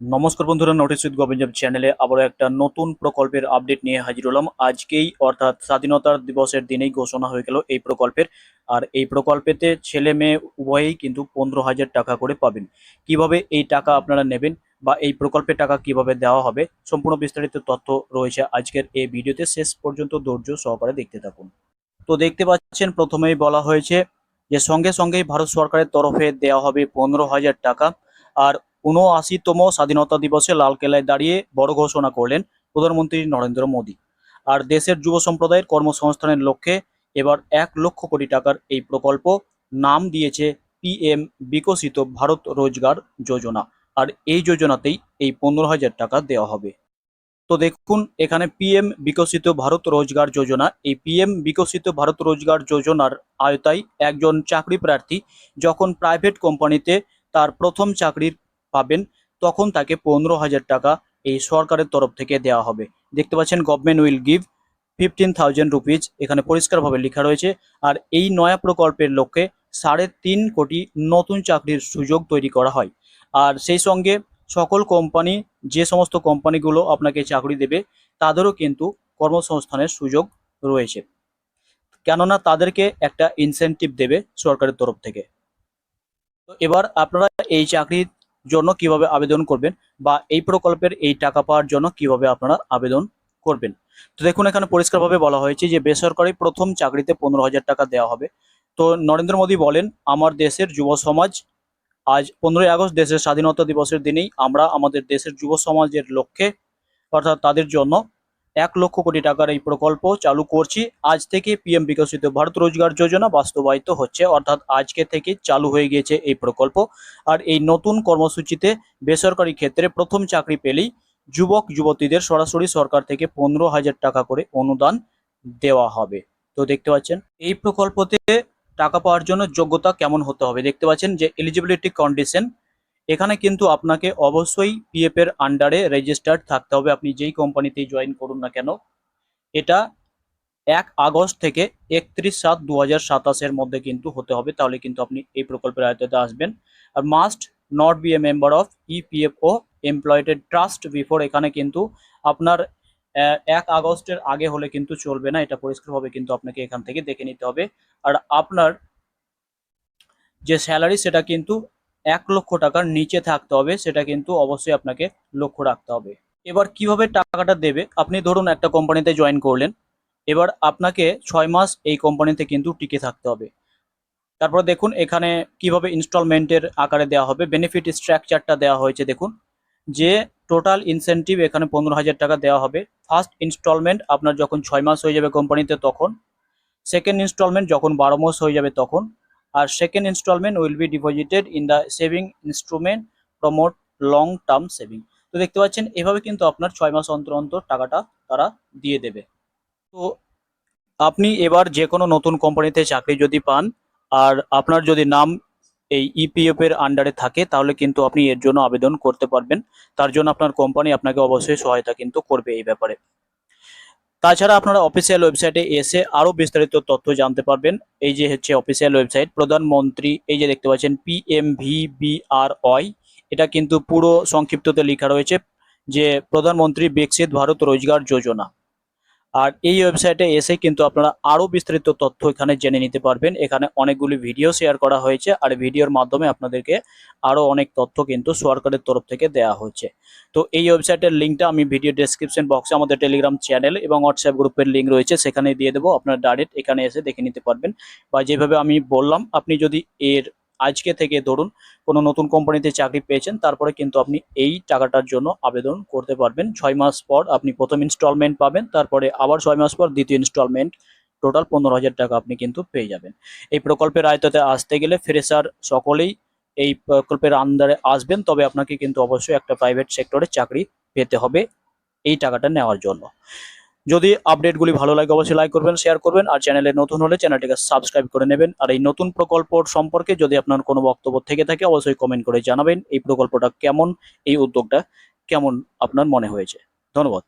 নমস্কার বন্ধুরা notice with গোবিঞ্জব চ্যানেলে আবারও একটা নতুন প্রকল্পের আপডেট নিয়ে হাজির হলাম। আজকেই অর্থাৎ স্বাধীনতার দিবসের দিনেই ঘোষণা হয়ে গেল এই প্রকল্পের। আর এই প্রকল্পেতে ছেলে মেয়ে উভয়েই কিন্তু পনেরো হাজার টাকা করে পাবেন। কীভাবে এই টাকা আপনারা নেবেন বা এই প্রকল্পের টাকা কীভাবে দেওয়া হবে, সম্পূর্ণ বিস্তারিত তথ্য রয়েছে আজকের এই ভিডিওতে। শেষ পর্যন্ত ধৈর্য সহকারে দেখতে থাকুন। তো দেখতে পাচ্ছেন, প্রথমেই বলা হয়েছে যে সঙ্গে সঙ্গেই ভারত সরকারের তরফে দেওয়া হবে পনেরো হাজার টাকা। আর উনআশিতম স্বাধীনতা দিবসে লালকেল্লায় দাঁড়িয়ে বড় ঘোষণা করলেন প্রধানমন্ত্রী নরেন্দ্র মোদী। আর দেশের যুব সম্প্রদায়ের কর্মসংস্থানের লক্ষ্যে এবার এক লক্ষ কোটি টাকার এই প্রকল্প নাম দিয়েছে পিএম বিকশিত ভারত রোজগার যোজনা। আর এই যোজনাতেই এই পনেরো হাজার টাকা দেওয়া হবে। তো দেখুন, এখানে পিএম বিকশিত ভারত রোজগার যোজনা। এই পিএম বিকশিত ভারত রোজগার যোজনার আয়তায় একজন চাকরি প্রার্থী যখন প্রাইভেট কোম্পানিতে তার প্রথম চাকরির পাবেন, তখন তাকে পনেরো হাজার টাকা এই সরকারের তরফ থেকে দেওয়া হবে। দেখতে পাচ্ছেন government will give fifteen thousand rupees এখানে পরিষ্কারভাবে লেখা রয়েছে। আর এই নয়া প্রকল্পের লক্ষ্যে সাড়ে তিন কোটি নতুন চাকরির সুযোগ তৈরি করা হয়। আর সেই সঙ্গে সকল কোম্পানি যে সমস্ত কোম্পানিগুলো আপনাকে চাকরি দেবে, তাদেরও কিন্তু কর্মসংস্থানের সুযোগ রয়েছে। কেননা তাদেরকে একটা ইনসেনটিভ দেবে সরকারের তরফ থেকে। তো এবার আপনারা এই চাকরির জন্য কীভাবে আবেদন করবেন বা এই প্রকল্পের এই টাকা পাওয়ার জন্য কীভাবে আপনারা আবেদন করবেন। তো দেখুন, এখানে পরিষ্কারভাবে বলা হয়েছে যে বেসরকারি প্রথম চাকরিতে পনেরো হাজার টাকা দেওয়া হবে। তো নরেন্দ্র মোদী বলেন, আমার দেশের যুব সমাজ আজ পনেরোই আগস্ট দেশের স্বাধীনতা দিবসের দিনেই আমরা আমাদের দেশের যুব সমাজের লক্ষ্যে অর্থাৎ তাদের জন্য এক লক্ষ কোটি টাকার এই প্রকল্প চালু করছি। আজ থেকে পিএম বিকশিত ভারত রোজগার যোজনা বাস্তবায়িত হচ্ছে, অর্থাৎ আজকে থেকে চালু হয়ে গিয়েছে এই প্রকল্প। আর এই নতুন কর্মসূচিতে বেসরকারি ক্ষেত্রে প্রথম চাকরি পেলেই যুবক, যুবতীদের সরাসরি সরকার থেকে পনেরো হাজার টাকা করে অনুদান দেওয়া হবে। তো দেখতে পাচ্ছেন, এই প্রকল্পতে টাকা পাওয়ার জন্য যোগ্যতা কেমন হতে হবে? দেখতে পাচ্ছেন যে এলিজিবিলিটি কন্ডিশন এখানে কিন্তু আপনাকে অবশ্যই পিএফ এর আন্ডারে রেজিস্টার্ড থাকতে হবে। আপনি যেই কোম্পানিতেই জয়েন করুন না কেন, এটা এক আগস্ট থেকে একত্রিশ সাত দু হাজার সাতাশের মধ্যে কিন্তু হতে হবে। তাহলে কিন্তু আপনি এই প্রকল্পের আয়ত্তে আসবেন। আর must not be a member of EPFO employed trust before এখানে কিন্তু আপনার এক আগস্টের আগে হলে কিন্তু চলবে না। এটা পরিষ্কারভাবে কিন্তু আপনাকে এখান থেকে দেখে নিতে হবে। আর আপনার যে স্যালারি সেটা কিন্তু এক লক্ষ টাকার নিচে থাকতে হবে, সেটা কিন্তু অবশ্যই আপনাকে লক্ষ্য রাখতে হবে। এবার কীভাবে টাকাটা দেবে? আপনি ধরুন একটা কোম্পানিতে জয়েন করলেন, এবার আপনাকে ছয় মাস এই কোম্পানিতে কিন্তু টিকে থাকতে হবে। তারপর দেখুন এখানে কীভাবে ইনস্টলমেন্টের আকারে দেওয়া হবে বেনিফিট স্ট্রাকচারটা দেওয়া হয়েছে দেখুন। যে টোটাল ইনসেনটিভ এখানে পনেরো হাজার টাকা দেওয়া হবে ফার্স্ট ইনস্টলমেন্ট আপনার যখন ছয় মাস হয়ে যাবে কোম্পানিতে তখন সেকেন্ড ইনস্টলমেন্ট যখন বারো মাস হয়ে যাবে তখন আর second instalment will be deposited in the saving instrument promote long term saving তো দেখতে পাচ্ছেন, এভাবে কিন্তু আপনার ছয় মাস অন্তর অন্তর টাকাটা তারা দিয়ে দেবে। তো আপনি এবার যে কোনো নতুন কোম্পানিতে চাকরি যদি পান, আর আপনার যদি নাম এই ইপিএফ এর আন্ডারে থাকে, তাহলে কিন্তু আপনি এর জন্য আবেদন করতে পারবেন। তার জন্য আপনার কোম্পানি আপনাকে অবশ্যই সহায়তা কিন্তু করবে এই ব্যাপারে। তাছাড়া আপনারা অফিসিয়াল ওয়েবসাইটে এসে আরও বিস্তারিত তথ্য জানতে পারবেন। এই যে হচ্ছে অফিসিয়াল ওয়েবসাইট প্রধানমন্ত্রী, এই যে দেখতে পাচ্ছেন P M V B R Y এটা কিন্তু পুরো সংক্ষিপ্ততে লেখা রয়েছে যে, প্রধানমন্ত্রী বিকশিত ভারত রোজগার যোজনা। আর এই ওয়েবসাইটে এসে কিন্তু আপনারা আরও বিস্তারিত তথ্য এখানে জেনে নিতে পারবেন। এখানে অনেকগুলি ভিডিও শেয়ার করা হয়েছে আর ভিডিওর মাধ্যমে আপনাদেরকে আরও অনেক তথ্য কিন্তু সরকারের তরফ থেকে দেওয়া হয়েছে। তো এই ওয়েবসাইটের লিঙ্কটা আমি ভিডিও ডেসক্রিপশন বক্সে আমাদের টেলিগ্রাম চ্যানেল এবং হোয়াটসঅ্যাপ গ্রুপের লিঙ্ক রয়েছে সেখানে দিয়ে দেবো। আপনারা ডাইরেক্ট এখানে এসে দেখে নিতে পারবেন। বা যেভাবে আমি বললাম, আপনি যদি এর আজকে থেকে ধরুন কোনো নতুন কোম্পানিতে চাকরি পেয়েছেন, তারপরে কিন্তু আপনি এই টাকাটার জন্য আবেদন করতে পারবেন। ছয় মাস পর আপনি প্রথম ইনস্টলমেন্ট পাবেন, তারপরে আবার ছয় মাস পর দ্বিতীয় ইনস্টলমেন্ট টোটাল পনেরো হাজার টাকা আপনি কিন্তু পেয়ে যাবেন। এই প্রকল্পের আয়ত্তে আসতে গেলে ফ্রেশার সকলেই এই প্রকল্পের আন্ডারে আসবেন, তবে আপনাকে কিন্তু অবশ্যই একটা প্রাইভেট সেক্টরে চাকরি পেতে হবে এই টাকাটা নেওয়ার জন্য। যদি আপডেটগুলি ভালো লাগে, অবশ্যই লাইক করবেন শেয়ার করবেন, আর চ্যানেলে নতুন হলে চ্যানেলটিকে সাবস্ক্রাইব করে নেবেন। আর এই নতুন প্রকল্প সম্পর্কে যদি আপনার কোনো বক্তব্য থেকে থাকে, অবশ্যই কমেন্ট করে জানাবেন এই প্রকল্পটা কেমন, এই উদ্যোগটা কেমন আপনার মনে হয়েছে। ধন্যবাদ।